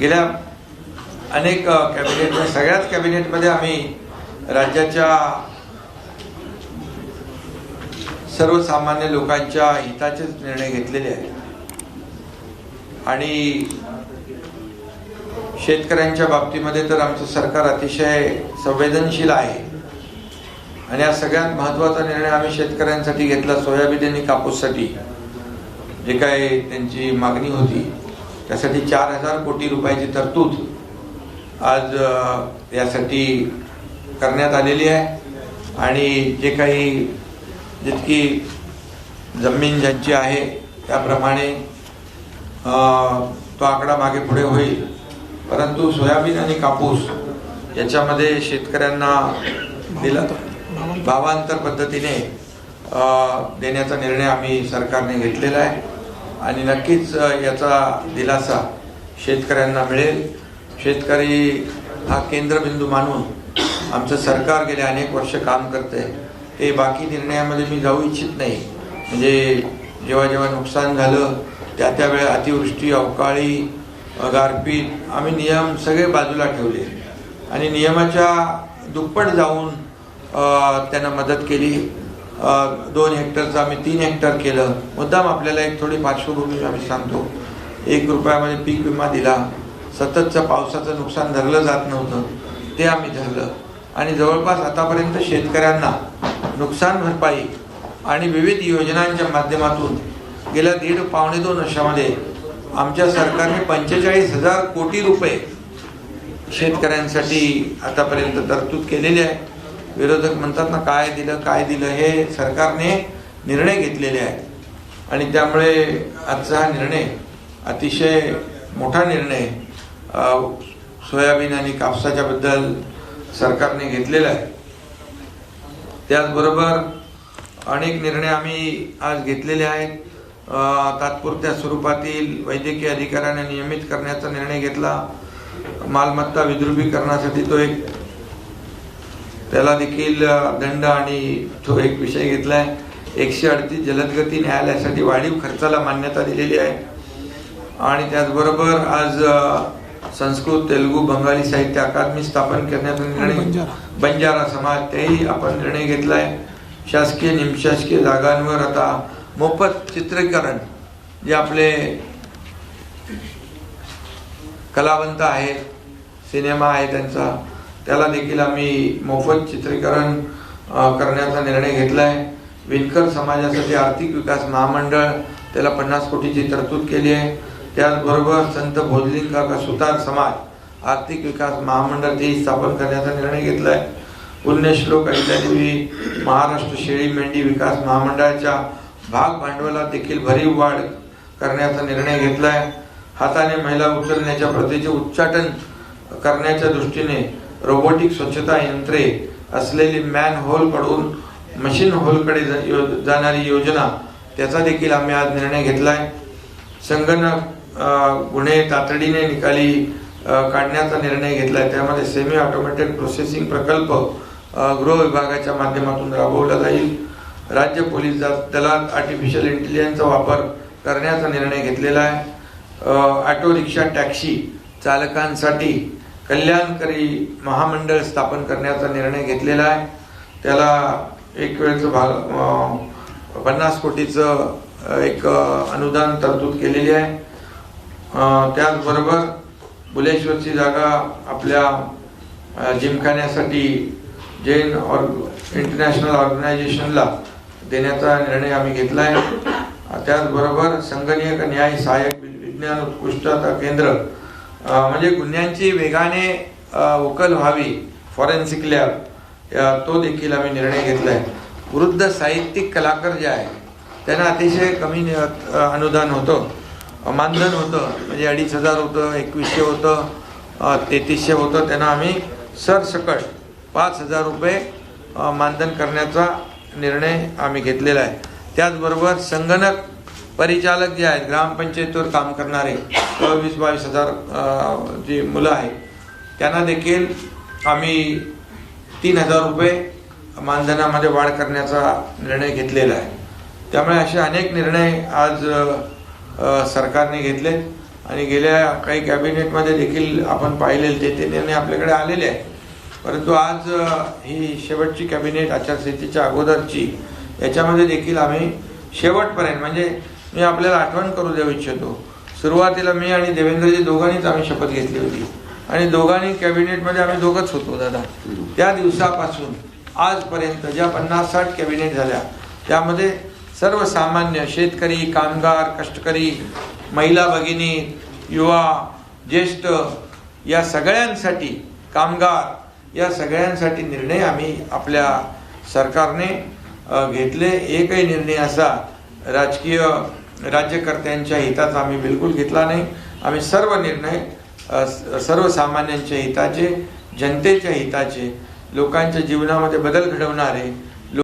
गेल्या अनेक कॅबिनेट सगळ्याच कॅबिनेटमध्ये आम्ही राज्याच्या सर्वसामान्य लोकांच्या हिताचेच निर्णय घेतलेले आहेत. आणि शेतकऱ्यांच्या बाबतीमध्ये तर आमचं सरकार अतिशय संवेदनशील आहे. आणि हा सगळ्यात महत्त्वाचा निर्णय आम्ही शेतकऱ्यांसाठी घेतला सोयाबीन आणि कापूससाठी. जे काही त्यांची मागणी होती. त्यासाठी चार हजार कोटी रुपयाची तरतूद आज यासाठी करण्यात आलेली आहे. आणि जे काही जितकी जमीन ज्यांची आहे त्याप्रमाणे तो आकडा मागे पुढे होईल. परंतु सोयाबीन आणि कापूस याच्यामध्ये शेतकऱ्यांना दिला भावांतर पद्धतीने देण्याचा निर्णय आम्ही सरकारने घेतलेला आहे. आणि नक्कीच याचा दिलासा शेतकऱ्यांना मिळेल. शेतकरी हा केंद्रबिंदू मानून आमचं सरकार गेले अनेक वर्ष काम करते ते बाकी निर्णयामध्ये मी जाऊ इच्छित नाही. म्हणजे जेव्हा जेव्हा नुकसान झालं त्या त्यावेळेला अतिवृष्टी अवकाळी गारपीट आम्ही नियम सगळे बाजूला ठेवले. आणि नियमाच्या दुप्पट जाऊन त्यांना मदत केली. दोन हेक्टरचं आम्ही तीन हेक्टर केलं. मुद्दाम आपल्याला एक थोडी पार्श्वभूमी आम्ही सांगतो. एक रुपयामध्ये पीक विमा दिला. सततचं पावसाचं नुकसान धरलं जात नव्हतं. ते आम्ही धरलं. आणि जवळपास आतापर्यंत शेतकऱ्यांना नुकसान भरपाई आणि विविध योजनांच्या माध्यमातून गेल्या दीड पावणे दोन वर्षामध्ये आमच्या सरकारने पंचेचाळीस हजार कोटी रुपये शेतकऱ्यांसाठी आतापर्यंत तरतूद केलेली आहे. विरोधक म्हणतात ना काय दिलं काय दिलं हे सरकारने निर्णय घेतलेले आहेत. आणि त्यामुळे आजचा हा निर्णय अतिशय मोठा निर्णय सोयाबीन आणि कापसाच्या बद्दल सरकारने घेतलेला आहे. त्याचबरोबर अनेक निर्णय आम्ही आज घेतलेले आहेत. तात्पुरत्या स्वरूपातील वैद्यकीय अधिकाऱ्यांना नियमित करण्याचा निर्णय घेतला. मालमत्ता विद्रुपीकरणासाठी तो एक त्याला देखील दंड आणि तो एक विषय घेतलाय. एकशे अडतीस जलदगती न्यायालयासाठी वाढीव खर्चाला मान्यता दिलेली आहे. आणि त्याचबरोबर आज संस्कृत तेलुगू बंगाली साहित्य अकादमी स्थापन करण्याचा निर्णय बंजारा. समाज तेही आपण निर्णय घेतलाय. शासकीय निमशासकीय जागांवर आता मोफत चित्रीकरण जे आपले कलावंत आहेत सिनेमा आहे त्यांचा त्याला देखील आम्ही मोफत चित्रीकरण करण्याचा निर्णय घेतला आहे विणकर समाजासाठी आर्थिक विकास महामंडळ त्याला पन्नास कोटीची तरतूद केली आहे. त्याचबरोबर संत भोजलिंग काका सुतार समाज आर्थिक विकास महामंडळ तेही स्थापन करण्याचा निर्णय घेतला आहे पुण्यश्लोक अहिल्यादेवी महाराष्ट्र शेळी मेंढी विकास महामंडळाच्या भाग भांडवलात देखील भरीव वाढ करण्याचा निर्णय घेतला आहे हाताने महिला उचलण्याच्या प्रथेचे उच्चाटन करण्याच्या दृष्टीने रोबोटिक स्वच्छता यंत्रे असलेली मॅन होलकडून मशीन होलकडे जा- यो- जाणारी योजना त्याचा देखील आम्ही आज निर्णय घेतलाय. संगणक गुन्हे तातडीने निकाली काढण्याचा निर्णय घेतलाय. त्यामध्ये सेमी ऑटोमॅटेड प्रोसेसिंग प्रकल्प गृह विभागाच्या माध्यमातून राबवला जाईल. राज्य पोलीस दलात आर्टिफिशियल इंटेलिजन्सचा वापर करण्याचा निर्णय घेतलेला आहे. ऑटो रिक्षा टॅक्सी चालकांसाठी कल्याणकारी महामंडळ स्थापन करण्याचा निर्णय घेतलेला आहे. त्याला एक वेळचं भाग पन्नास कोटीचं एक अनुदान तरतूद केलेली आहे. त्याचबरोबर बुलेश्वरची जागा आपल्या जिमखान्यासाठी जैन ऑर इंटरनॅशनल ऑर्गनायझेशनला देण्याचा निर्णय आम्ही घेतला आहे. त्याचबरोबर संगणक न्याय सहाय्यक विज्ञान उत्कृष्टता केंद्र म्हणजे गुन्ह्यांची वेगाने उकल व्हावी फॉरेन्सिक लॅब तो देखील आम्ही निर्णय घेतलाय. वृद्ध साहित्यिक कलाकार जे आहे त्यांना अतिशय कमी नि- अनुदान होतं. मानधन होतं म्हणजे अडीच हजार होतं एकवीसशे होतं तेहतीसशे होतं त्यांना आम्ही सरसकट पाच हजार रुपये मानधन करण्याचा निर्णय आम्ही घेतलेला आहे. त्याचबरोबर संगणक परिचालक जे आहेत ग्रामपंचायतीवर काम करणारे अ, वीस बावीस हजार जी मुलं आहेत त्यांना देखील आम्ही तीन हजार रुपये मानधनामध्ये वाढ करण्याचा निर्णय घेतलेला आहे. त्यामुळे असे अनेक निर्णय आज सरकारने घेतले आणि गेल्या काही कॅबिनेटमध्ये देखील आपण पाहिलेले ते ते निर्णय आपल्याकडे आलेले आहे परंतु आज ही शेवटची कॅबिनेट आचारसंहितेच्या अगोदरची याच्यामध्ये देखील आम्ही शेवटपर्यंत म्हणजे मी आपल्याला आठवण करू देऊ इच्छितो. सुरुवातीला मी आणि देवेंद्रजी दोघांनीच आम्ही शपथ घेतली होती. आणि दोघांनी कॅबिनेटमध्ये आम्ही दोघंच होतो दादा. त्या दिवसापासून आजपर्यंत ज्या पन्नास साठ कॅबिनेट झाल्या त्यामध्ये सर्वसामान्य शेतकरी कामगार कष्टकरी महिला भगिनी युवा ज्येष्ठ या सगळ्यांसाठी कामगार या सगळ्यांसाठी निर्णय आम्ही आपल्या सरकारने घेतले. एकही निर्णय असा राजकीय राज्यकर्त्यांच्या हिताचा आम्ही बिलकुल घेतला नाही. आम्ही सर्व निर्णय सर्वसामान्यांच्या हिताचे जनतेच्या हिताचे लोकांच्या जीवनामध्ये बदल घडवणारे